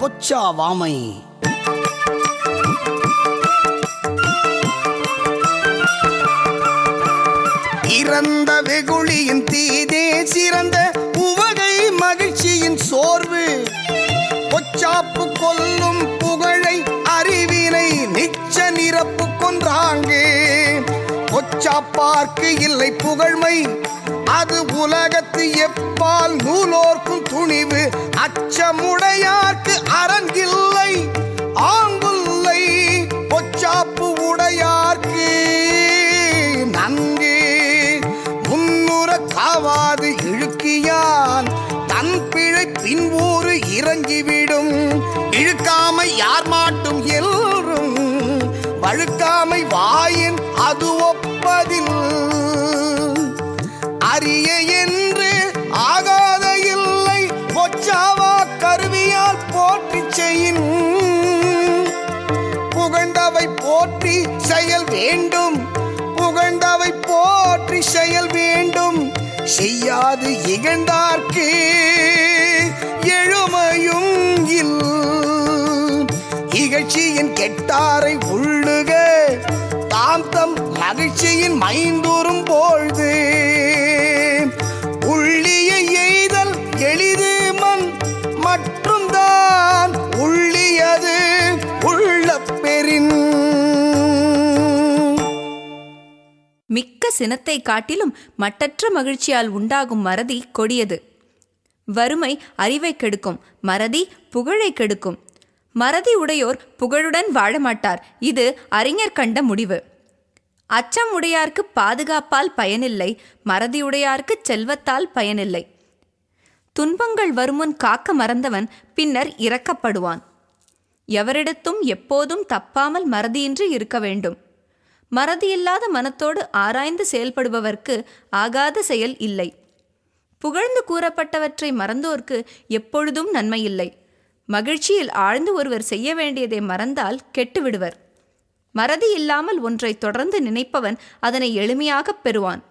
பொச்சாவாமை இறந்த வெகுளியின் தீதே சிறந்த உவகை மகிழ்ச்சியின் சோர்வு. பொச்சாப்பு கொல்லும் புகழை அறிவினை நிச்ச நிரப்பு கொன்றாங்கே. பொச்சாப்பார்க்கு இல்லை புகழ்மை அது உலகத்து எப்பால் நூலோர்க்கும் துணிவு. அச்சமுடையார்க்கு அரங்கில்லை ஆங்குல்லை பொச்சாப்பு உடையார்க்கு. நன்கு முன்னுற காவாது இழுக்கியான் தன் பிழை பின்வூறு இறங்கிவிடும். இழுக்காமை யார் மாட்டும் எல்லும் வழுக்காமை வாயின் அது ஒப்பதில். அரிய என் புகழ்ந்தவை போற்றி செயல் வேண்டும். புகழ்ந்தவை போற்றி செயல் வேண்டும். செய்யாது இகழ்ந்தார்க்கு எழுமையும் இல். இகழ்ச்சியின் கெட்டாரை உள்ளுக. தாம் தம் மகிழ்ச்சியின் மைந்தூரும் பொழுது. மிக்க சினத்தை காட்டிலும் மட்டற்ற மகிழ்ச்சியால் உண்டாகும் மறதி கொடியது. வறுமை அறிவை கெடுக்கும் மறதி புகழை கெடுக்கும். மறதி உடையோர் புகழுடன் வாழ மாட்டார். இது அறிஞர் கண்ட முடிவு. அச்சம் உடையார்க்கு பாதுகாப்பால் பயனில்லை மறதியுடையார்க்கு செல்வத்தால் பயனில்லை. துன்பங்கள் வருமுன் காக்க மறந்தவன் பின்னர் இறக்கப்படுவான் எவரிடத்தும் எப்போதும் தப்பாமல் மறதியின்றி இருக்க வேண்டும். மறதியில்லாத மனத்தோடு ஆராய்ந்து செயல்படுபவர்க்கு ஆகாத செயல் இல்லை. புகழ்ந்து கூறப்பட்டவற்றை மறந்தோர்க்கு எப்பொழுதும் நன்மையில்லை. மகிழ்ச்சியில் ஆழ்ந்து ஒருவர் செய்ய வேண்டியதை மறந்தால் கெட்டுவிடுவர். மறதி இல்லாமல் ஒன்றை தொடர்ந்து நினைப்பவன் அதனை எளிமையாகப் பெறுவான்.